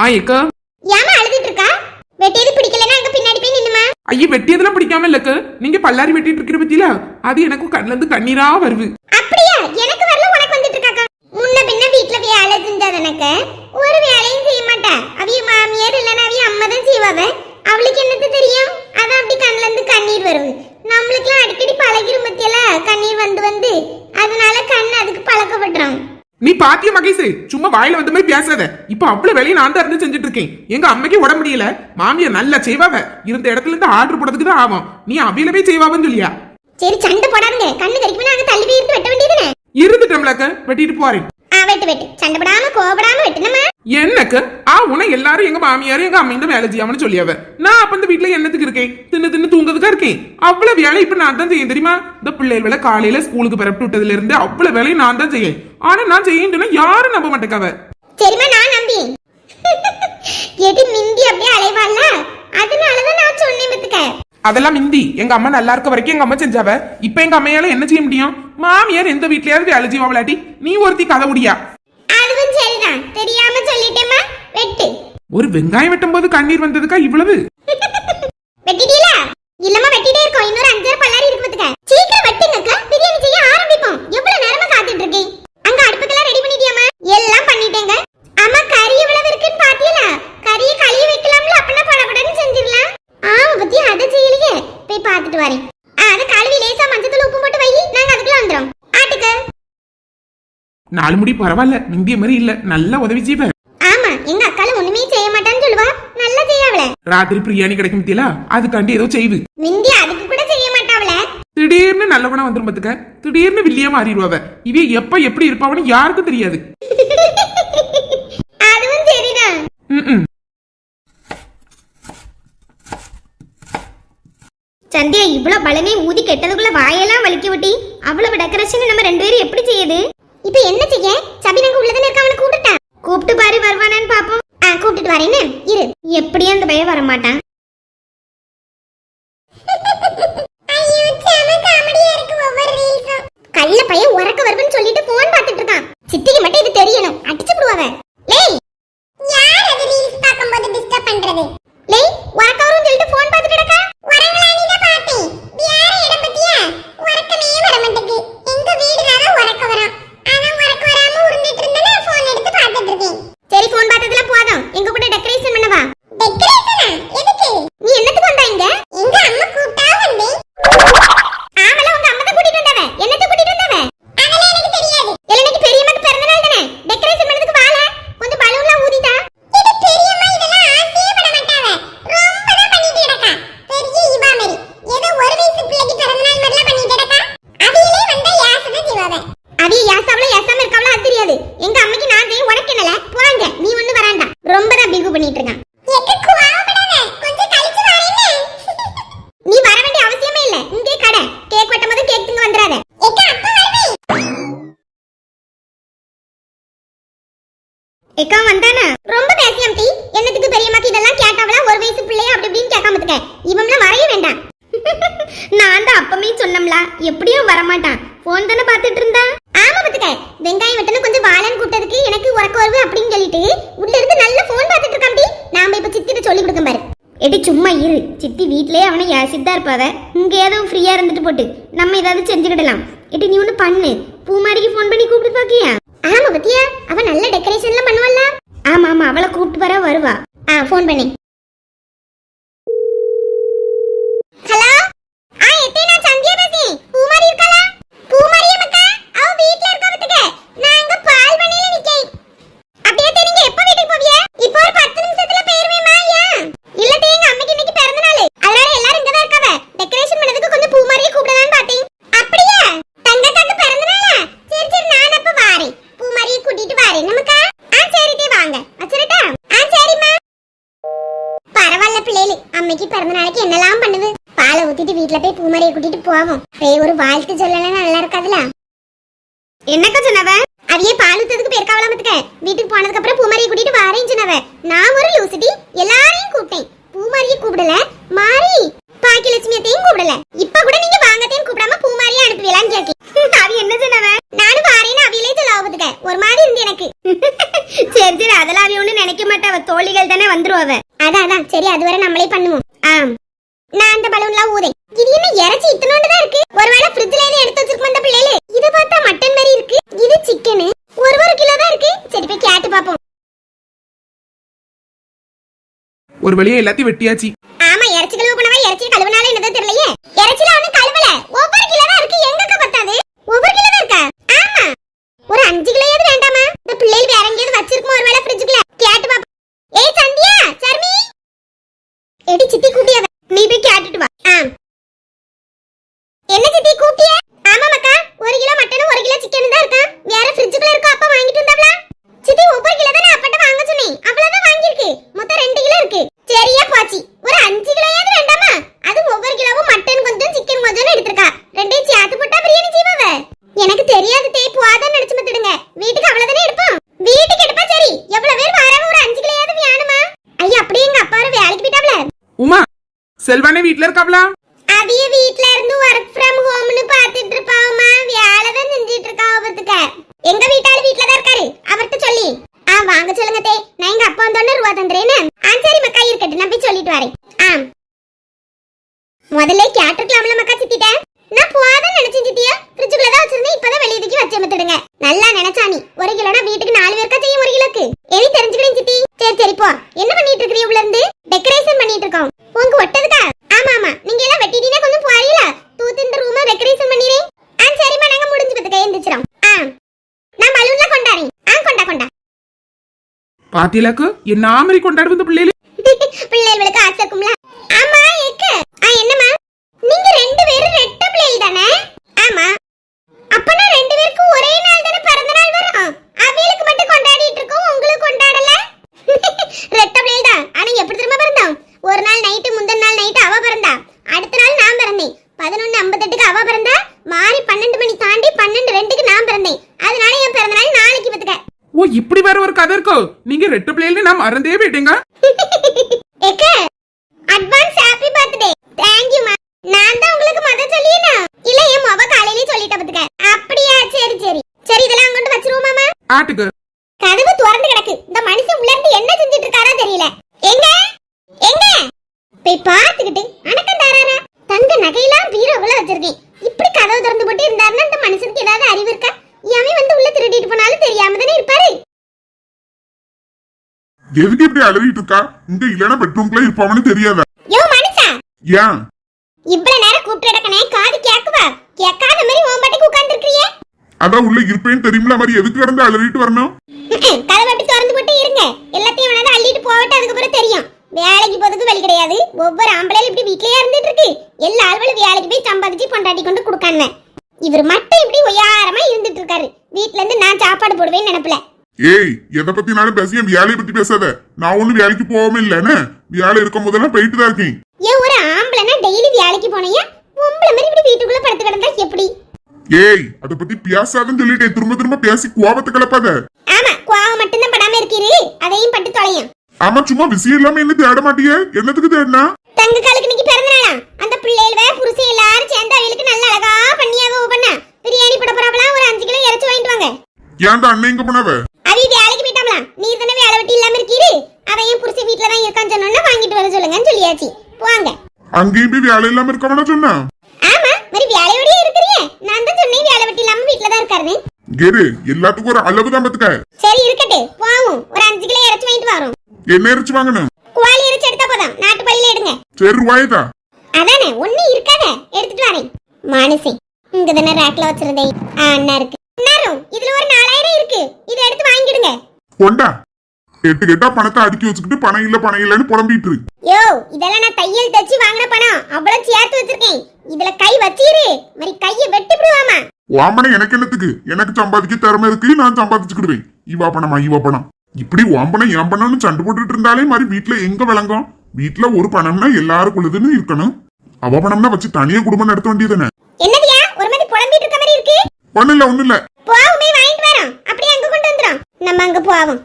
ஆ எக்க ஏமா அழுதுட்டு இருக்கா? வெட்டியது பிடிக்கலன்னா அங்க பின்னாடி போய் நின்னுமா ஐய வெட்டியதெல்லாம் பிடிக்காம இல்லக்க. நீங்க பல்லாரி வெட்டிட்டு இருக்கிற பத்தியில அது எனக்கும் கண்ணுல இருந்து கண்ணீரா வருது. அப்படியா? எனக்கு வரல உனக்கு வந்துட்டு இருக்காக்கா. முன்ன பின்ன வீட்ல வேலை செஞ்சா எனக்கு. ஒரு வேலையும் செய்ய மாட்டா. அவிய மாமியார் இல்லைன்னா அவிய அம்மா தான் செய்வாவ. அவளுக்கு என்னது தெரியும்? அதான் அப்படி கண்ணுல இருந்து கண்ணீர் வருது. நம்மளுக்குலாம் அடிக்கடி பழகிரும் பத்தியல கண்ணீர் வந்து வந்து. அதனால கண் அதுக்கு பழக்கப்படுறோம். நீ பாத்திய மகேஷ்? சும்மா வாயில வந்த மாதிரி பேசாத. இப்ப அவ்வளவு வேலையை நான் தான் இருந்து செஞ்சுட்டு இருக்கேன் எங்க அம்மைக்கு உட முடியல. மாமியார் நல்லா செய்வாவ. இருந்த இடத்துல இருந்து ஆர்டர் போடுறதுக்கு தான் ஆகும். நீ அவையில போய் செய்வாவன்னு சொல்லியா? சரி சண்டை போடாதுங்க. கண்ணு கறிக்குமே நாங்க தள்ளி போய் இருந்து வெட்ட வேண்டியதுனே இருந்துட்டோம்லக்க வெட்டிட்டு போறேன். வெட்டு வெட்டு. சண்டை போடாம கோபப்படாம வெட்டணுமா என்னக்கு? ஆ உன எல்லாரும் எங்க மாமியாரும் எங்க அம்மையும் வேலை செய்யாமனு சொல்லியாவ. நான் அப்ப இந்த வீட்டுல என்னத்துக்கு இருக்கேன்? தின்னு தின்னு தூங்குறதுக்கா இருக்கேன்? அவ்வளவு வேலை இப்ப நான் தான் செய்யேன் தெரியுமா? இந்த பிள்ளைகளை காலையில ஸ்கூலுக்கு பரப்பிட்டு விட்டதுல இருந்து அவ்வளவு வேலையும் நான் தான் செய்யேன். ஆனா நான் செய்யணும்னா யாரும் நம்ப மாட்டேக்காவ சரிம்மா நான் நம்பி? எடி மிந்தி அப்படியே அலைவாள்ல? அதனாலதான் நான் சொன்னேன் அதெல்லாம் மிந்தி. எங்க அம்மா நல்லா இருக்க வரைக்கும் எங்க அம்மா செஞ்சாவ. இப்ப எங்க அம்மையால என்ன செய்ய முடியும்? மாமியார் எந்த வீட்லயாவது செய்வா விளையாட்டி நீ ஒருத்தி கதை முடியா அதுவும் சரிதான். தெரியாம சொல்லிட்டேம்மா. வெட்டு. ஒரு வெங்காயம் வெட்டும் போது கண்ணீர் வந்ததுக்கா இவ்வளவு? வெட்டிட்டீங்களா? இல்லம்மா வெட்டிட்டே இருக்கோம். இன்னொரு அஞ்சாறு பல்லாரி இருக்கு பத்துக்க சீக்கிரம் வெட்டுங்கக்கா பிரியாணி செய்ய ஆரம்பிப்போம் எவ்வளவு நேரமா காத்துட்டு இருக்கேன் அங்க அடுப்புக்கெல்லாம் ரெடி பண்ணிட்டியாமா எல்லாம் பண்ணிட்டேங்க அம்மா கறி எவ்வளவு இருக்குன்னு பாத்தியல கறியை கழுவி வைக்கலாம்ல அப்பனா படபடன்னு செஞ்சிடலாம் ஆமா பத்தி அதை செய்யலையே போய் பார்த்துட்டு வரேன் ஆ, அதை கழுவி லேசா மஞ்சத்தூள் உப்பு போட்டு வை நாங்க அதுக்குள்ள வந்துடும் ஆட்டுக்கு நாலு முடி பரவாயில்ல மிந்திய மாதிரி இல்ல நல்லா உதவி செய்வ. ஆமா எங்க அக்கால ஒண்ணுமே செய்ய மாட்டான்னு சொல்லுவா. நல்லா செய்யாவல ராத்திரி பிரியாணி கிடைக்கும் பத்தியலா அதுக்காண்டி ஏதோ செய்வு. மிந்தி அதுக்கு கூட செய்ய மாட்டாவல திடீர்னு நல்லவனா வந்துரும் பாத்துக்க. திடீர்னு வில்லியா மாறிடுவாவ இவ எப்ப எப்படி இருப்பாவன்னு யாருக்கும் தெரியாது. அதுவும் சரிதான். சந்தியா இவ்வளவு பலனே ஊதி கெட்டதுக்குள்ள வாயெல்லாம் வலிக்க விட்டி அவ்வளவு டெக்கரேஷன் நம்ம ரெண்டு பேரும் எப்படி செய்யுது? இப்போ என்ன செய்ய? சபினங்க உள்ளதானே இருக்க அவனை கூப்பிட்டா கூப்பிட்டு பாரு வருவானான்னு பாப்போம். ஆ கூப்பிட்டுட்டு வரேன்னு இரு. எப்படியும் அந்த பையன் வர மாட்டான் கள்ள பையன் உறக்க வருதுன்னு சொல்லிட்டு போன் பார்த்துட்டு இருக்கான் சித்திக்கு மட்டும் இது தெரியணும் அடிச்சு விடுவாவ லேய் யார் அது ரீல்ஸ் பாக்கும்போது டிஸ்டர்ப் பண்றது லேய் உறக்க வரும்னு சொல்லிட்டு போன் பார்த்துட்டு இருக்கா உறங்கலானி தான் பார்த்தேன் யார இடம் பத்தியா உறக்கமே வர மாட்டேங்குது எங்க வீடுனால உறக்க வரும் ஆனா உறக்க வராம உருண்டுட்டு இருந்தனா போன் எடுத்து பார்த்துட்டு இருக்கேன் சரி போன் பார்த்ததுல போதும் எங்க கூட டெக்கரேஷன் பண்ணவா டெக்கரேஷனா எதுக்கு நீ என்னத்துக்கு வந்தா இங்க எங்க அம்மா கூப்பிட்டா வந்தேன் ஆமல உங்க அம்மா தான் கூட்டிட்டு வந்தவ என்னத்த கூட்டிட்டு வந்தவ அதெல்லாம் எனக்கு தெரியாது எனக்கு பெரியம்மாக்கு பிறந்த நாள் தானே டெக்கரேஷன் பண்ணதுக்கு வாழ கொஞ்சம் பலூன்லாம் ஊதிட்டா இது பெரியம்மா இதெல்லாம் ஆசையே பட மாட்டாவ ரொம்ப தான் பண்ணிட்டு கிடக்கா பெரிய இவா மாதிரி ஏதோ ஒரு வயசு பிள்ளைக்கு பிறந்த நாள் மாதிரிலாம் பண்ணிட்டு கிடக்கா அவியிலே வந்தா யாசதான் செய்வாவ அவிய யாசாவல யாசாம இருக்காவல அது தெரியாது எங்க அம்மைக்கு நான் செய்ய உனக்கு என்னல போங்க நீ ஒண்ணு வராண்டா ரொம்ப தான் பிகு பண்ணிட்டு இருக்கான் நீ வர வேண்டிய அவசியமே இல்ல இங்கே கடை கேக் வெட்டும் போது கேக் திங்க வந்துடாத எக்கா வந்தானா ரொம்ப பேசியம் டி என்னத்துக்கு பெரியம்மாக்கு இதெல்லாம் கேட்டாவளா ஒரு வயசு பிள்ளைய அப்படி இருக்க இவம்லாம் வரைய வேண்டாம். நான் தான் அப்பமே சொன்னம்ல. எப்படியும் வரமாட்டான். போன் தானே பார்த்துட்டு இருந்தா? ஆமா பத்துக்க வெங்காயம் வெட்டணும் கொஞ்சம் வாழன்னு கூட்டதுக்கு எனக்கு உறக்க வருது அப்படின்னு சொல்லிட்டு உள்ள இருந்து நல்ல போன் பார்த்துட்டு இருக்கான் டி. நாம இப்ப சித்திட்ட சொல்லி கொடுக்கும் பாரு. எடி சும்மா இரு. சித்தி வீட்லயே அவனை யாசித்தா இருப்பாவ. இங்க ஏதோ ஃப்ரீயா இருந்துட்டு போட்டு நம்ம ஏதாவது செஞ்சுக்கிடலாம். எடி நீ ஒண்ணு பண்ணு. பூமாரிக்கு ஃபோன் பண்ணி கூப்பிட்டு பாக்கியா? ஆமா பத்தியா? அவ நல்ல டெக்கரேஷன்லாம் பண்ணுவல்ல ஆமா ஆமா. அவளை கூப்பிட்டு வர வருவா. ஆ ஃபோன் பண்ணி. நான் சந்தியா பேசுறேன் பூமாரி இருக்காளா? பூமாரி அம்மா அவ வீட்ல இருக்கா பத்துக்க நான் அங்க பால் பண்ணையில நிக்கேன் அப்படியே தே, நீங்க எப்ப வீட்டுக்கு போவிய இப்போ ஒரு 10 நிமிஷத்துல போயிருவேமா ஏன் இல்ல தே, எங்க அம்மைக்கு இன்னைக்கு பிறந்த நாள் அதனால எல்லாரும் இங்க தான் இருக்காவ டெக்கரேஷன் பண்ணதுக்கு கொஞ்சம் பூ மாதிரியே கூப்பிடலாம்னு பார்த்தேன் அப்படியா தங்கக்காக்கு பிறந்த நாளா சரி சரி நான் அப்ப வாரேன் பூ மாதிரியே கூட்டிட்டு வாரேன் நமக்கா ஆ சரி தே வாங்க வச்சிரட்டா ஆ சரிம்மா பரவாயில்ல பிள்ளைகளு அம்மைக்கு பிறந்த நாளைக்கு என்னெல்லாம் பண்ணுது வீட்டில் போய் பூமாரியை கூட்டிட்டு போவோம். போய் ஒரு வாழ்த்து சொல்லலாம் நல்லா இருக்காதுல? என்னக்கா சொன்னவ? அவையே பால் ஊத்துறதுக்கு பேர்க்காவலாம் வீட்டுக்கு போனதுக்கு அப்புறம் பூமாரியை கூட்டிட்டு வாரேன்னு சொன்னவ. நான் ஒரு லூசிட்டி எல்லாரையும் கூப்பிட்டேன் பூமாரியை கூப்பிடல மாறி பாக்கியலட்சுமியத்தையும் கூப்பிடல இப்ப கூட நீங்க வாங்கத்தையும் கூப்பிடாம பூமாரியை அனுப்புவீங்களான்னு கேக்கேன் அவ என்ன சொன்னவ நானும் வாரேன்னு அவியிலே சொல்ல பத்துக்க ஒரு மாதிரி இருந்து எனக்கு சரி சரி அதெல்லாம் அவ ஒண்ணு நினைக்க மாட்டாவ தோழிகள் வழியா எல்லாத்தையும் வெட்டியாச்சு ஆமா இறைச்சி கழுவு பண்ணவா இறைச்சி கழுவுனாலும் என்னதோ தெரியலையே இறைச்சில ஒண்ணும் கழுவல ஒவ்வொரு கிலோ தான் இருக்கு எங்கக்க பத்தாது ஒவ்வொரு கிலோ தான் இருக்கா ஆமா ஒரு அஞ்சு கிலோயாவது வேண்டாமா இந்த பிள்ளைகள் வேற எங்கேயாவது வச்சிருக்குமோ ஒருவேளை ஃப்ரிட்ஜுக்குள்ள கேட்டு பாப்போம் ஏய் சந்தியா சர்மி எடி சித்தி கூட்டியாவ நீ போய் கேட்டுட்டு வா ஆ என்ன சித்தி கூட்டிய ஆமா மக்கா ஒரு கிலோ மட்டனும் ஒரு கிலோ சிக்கனும் தான் இருக்கா வேற ஃப்ரிட்ஜுக்குள்ள இருக்கா அப்பா வாங்கிட்டு வந்தாவளா சித்தி ஒவ்வொரு கிலோ தான் நான் அப்பட்ட வாங்க சொன்னேன் அவ்வளவுதான் வாங்கியிருக்கு மொத்தம் ரெண்டு கிலோ இருக்கு சரியா போச்சு ஒரு அஞ்சு கிலோயாவது வேண்டாமா அது ஒவ்வொரு கிலோவும் மட்டன் கொஞ்சம் சிக்கன் கொஞ்சம் எடுத்திருக்கா ரெண்டையும் சேர்த்து போட்டா பிரியாணி செய்வாவ எனக்கு தெரியாது தேய் போவாதான் நினைச்சு மத்திடுங்க வீட்டுக்கு அவ்வளவுதானே எடுப்போம் வீட்டுக்கு எடுப்பா சரி எவ்வளவு பேர் வராம ஒரு அஞ்சு கிலோயாவது வேணுமா ஐயா அப்படியே எங்க அப்பா ஒரு வேலைக்கு போயிட்டாப்ல உமா செல்வானே வீட்ல இருக்காவளா அவிய வீட்ல இருந்து ஒர்க் ஃப்ரம் ஹோம்னு பாத்துட்டு இருப்பாவமா வேலை தான் செஞ்சிட்டு இருக்கா அவத்துக்க. எங்க வீட்டாளு வீட்ல தான் இருக்காரு அவர்ட்ட சொல்லி. ஆ வாங்க சொல்லுங்க தே நான் எங்க அப்பா வந்தோடனே ரூபா தந்துறேன்னு ஆ சரி மக்கா இருக்கட்டும் நான் போய் சொல்லிட்டு வரேன். ஆ. முதல்ல கேட்டிருக்கலாம்ல மக்கா சித்திட்ட? நான் போகாதான் நினைச்சேன் சித்தியா. ஃப்ரிட்ஜுக்குள்ள தான் வச்சிருந்தேன் இப்பதான் வெளியே தூக்கி வச்சு அமைத்துடுங்க நல்லா நினைச்சா நீ ஒரு கிலோனா வீட்டுக்கு நாலு பேருக்கா செய்யும் ஒரு கிலோக்கு? எது தெரிஞ்சுக்கிறேன் சித்தி. சரி சரி போ. என்ன பண்ணிட்டு இருக்கிறீ உள்ள இருந்து? பண்ணிட்டு இருக்கோம் உங்க ஒட்டதுக்கா? ஆமா ஆமா. நீங்க எல்லாம் வெட்டிட்டீங்கன்னா கொஞ்சம் போறீங்களா தூத்து இந்த ரூமை டெக்கரேஷன் பண்ணிரேன் ஆ சரிம்மா. நாங்க முடிஞ்சு பத்துக்க. எந்திரிச்சிரோம். ஆ. நான் பலூன்ல கொண்டாறேன் ஆ கொண்டா கொண்டா. பாத்தியலாக்கு என்ன மாதிரி கொண்டாடுவது இந்த பிள்ளைகள்? பிள்ளைகளுக்கு ஆசை இருக்கும்ல ஆமா எக்க ஆ என்னம்மா நீங்க ரெண்டு பேரும் ரெட்ட பிள்ளைகள் தானே ஆமா அப்பனா ரெண்டு பேருக்கும் ஒரே நாள் தானே பிறந்த நாள் வரும் அவியலுக்கு மட்டும் கொண்டாடிட்டு இருக்கோம் உங்களுக்கு கொண்டாடல ரெட்ட பிள்ளைகள் தான் ஆனா எப்படி திரும்ப பிறந்தோம் ஒரு நாள் நைட்டு முந்தின நாள் நைட்டு அவ பிறந்தா அடுத்த நாள் நான் பிறந்தேன் பதினொன்னு ஐம்பத்தெட்டுக்கு அவ பிறந்தா மாறி பன்னெண்டு மணி தாண்டி பன்னெண்டு ரெண்டுக்கு நான் பிறந்தேன் அதனால என் பிறந்த நாள் நாளைக்கு பத்துக்க ஓ இப்படி வேற ஒரு கதை இருக்கோ நீங்க ரெட்டு பிள்ளைகள் நான் மறந்தே போயிட்டேங்க. Advance happy birthday thank you மா நான் தான் உங்களுக்கு மத சொல்லியேனா? இல்ல என் மொப காலையிலே சொல்லிட்ட பத்துக்க. அப்படியா சரி சரி. சரி இதெல்லாம் அங்கொண்டு வச்சிருவோமாமா ஆட்டுக்கு. கதவு திறந்து கிடக்கு. இந்த மனுஷன் உள்ள இருந்து என்ன செஞ்சிட்டு இருக்காரா தெரியல. எங்க? எங்க? போய் பார்த்துக்கிட்டு அணக்கம் தாராரா. தங்க நகையெல்லாம் பீரோவுல வச்சிருக்கேன். இப்படி கதவு திறந்து போட்டு இருந்தாருன்னா இந்த மனுஷனுக்கு ஏதாவது அறிவு இருக்கா? எவன் வந்து உள்ள திருடிட்டு போனாலும் தெரியாம தானே இருப்பாரு? எதுக்கு இப்படி அலறிட்டு இருக்கா? இங்க இல்லனா பெட்ரூம்குள்ள இருப்பாவன்னு தெரியாத? யோ மனுஷா! ஏன்? இவ்வளவு நேரம் கூப்பிட்டு காது கேக்குவா கேட்காத மாதிரி உன் பாட்டுக்கு உட்கார்ந்துருக்கியே அதான் உள்ள இருப்பேன்னு தெரியுமில மாதிரி எதுக்கு கிடந்து அலறிட்டு வரணும்? கதவை அப்படி திறந்து போட்டு இருங்க. எல்லாத்தையும் வேணாலும் அள்ளிட்டு போகட்டும் அதுக்கப்புறம் தெரியும். வேலைக்கு போறதுக்கு வழி கிடையாது. ஒவ்வொரு ஆம்பளையும் இப்படி வீட்லயே இருந்துட்டு இருக்கு. எல்லா ஆள்களும் வேலைக்கு போய் சம்பாதிச்சு பொண்டாட்டி கொண்டு கொடுக்கானுவ இவர் மட்டும் இப்படி ஒய்யாரமா இருந்துட்டு இருக்காரு. வீட்ல இருந்து நான் சாப்பாடு போடுவேன்னு நினைப்பல. ஏய் எதை பத்தினாலும் பேசி என் வேலையை பத்தி பேசாத. நான் ஒண்ணும் வேலைக்கு போகாம இல்லன்னு வேலை இருக்கும் போதெல்லாம் போயிட்டு தான் இருக்கேன். ஏன் ஒரு ஆம்பளைனா டெய்லி வேலைக்கு போனையா? பொம்பளை மாதிரி இப்படி வீட்டுக்குள்ள படுத்து கிடந்தா எப்படி? ஏய் அத பத்தி பேசாதன்னு சொல்லிட்டேன். திரும்ப திரும்ப பேசி கோபத்தை கிளப்பாத ஆமா கோவம் மட்டும்தான் படாம இருக்கீரு அதையும் பட்டு தொலையும். ஆமா சும்மா விஷயம் இல்லாம என்ன தேட மாட்டியே? என்னத்துக்கு தேடினா? தங்க காலுக்கு இன்னைக்கு பிறந்த நாளா? அந்த பிள்ளைகள புருஷன் எல்லாரும் சேர்ந்து அவளுக்கு நல்ல அழகா பண்ணியாவ பண்ண. பிரியாணி போட போறாப்பலாம் ஒரு அஞ்சு கிலோ இறச்சி வாங்கிட்டு வாங்க. ஏன்டா அண்ணன் எங்க போனவ? நீ தானே வேலை வெட்டி இல்லாம இருக்கீரு? அவன் என் புருஷன் வீட்டுல தான் இருக்கான்னு சொன்னோன்னா வாங்கிட்டு வர சொல்லுங்கன்னு சொல்லியாச்சு. போவாங்க அங்கேயும் போய் வேலை இல்லாம இருக்கவனா சொன்னா? ஆமா மாதிரி வேலையோடய இருக்கிறியே நான் தான் சொன்னேன் வேலை வெட்டி இல்லாம வீட்டுல தான் இருக்காருன்னு. கேரு எல்லாத்துக்கும் ஒரு அளவு தான் பத்துக்க. சரி இருக்கட்டு. போவோம். ஒரு அஞ்சு கிலோ இறச்சி வாங்கிட்டு வரோம். என்ன இறைச்சி வாங்கணும்? கோழி இறைச்சி எடுத்தா போதும். நாட்டு பள்ளியில எடுங்க. சரி ரூபாய்தா அதானே ஒண்ணு இருக்காத. எடுத்துட்டு வரேன். மனுஷன் இங்க தானே ரேக்ல வச்சிருந்தேன். ஆ அண்ணா இருக்கு அண்ணாரும் இதுல ஒரு நாலாயிரம் இருக்கு. இதை எடுத்து வாங்கிடுங்க. கொண்டா. எட்டு கெட்டா பணத்தை அடுக்கி வச்சுக்கிட்டு பணம் இல்ல பணம் இல்லன்னு புலம்பிட்டு. இரு. யோ இதெல்லாம் நான் தையல் தச்சு வாங்கின பணம். அவ்வளவு சேர்த்து வச்சிருக்கேன். இதுல கை வச்சிரு. மாதிரி கைய வெட்டி விடுவாமா எனக்கு என்னத்துக்கு? எனக்கு சம்பாதிக்க திறமை இருக்கு நான் சம்பாதிச்சுக்கிடுவேன். இவா பணமா இவா பணம்? இப்படி ஓம்பனை என் பணம்னு சண்டை போட்டுட்டு இருந்தாலே மாதிரி வீட்டுல எங்க விளங்கும்? வீட்டுல ஒரு பணம்னா எல்லாருக்குள்ளதுன்னு இருக்கணும். அவ பணம்னா வச்சு தனியா குடும்பம் நடத்த வேண்டியதுதானே? என்னதியா? ஒரு மாதிரி புலம்பிட்டு இருக்க மாதிரி இருக்கு. ஒண்ணு இல்ல ஒண்ணு இல்ல போவுமே வாங்கிட்டு வரோம் அப்படியே அங்க கொண்டு வந்துரும் நம்ம அங்க போவோம்.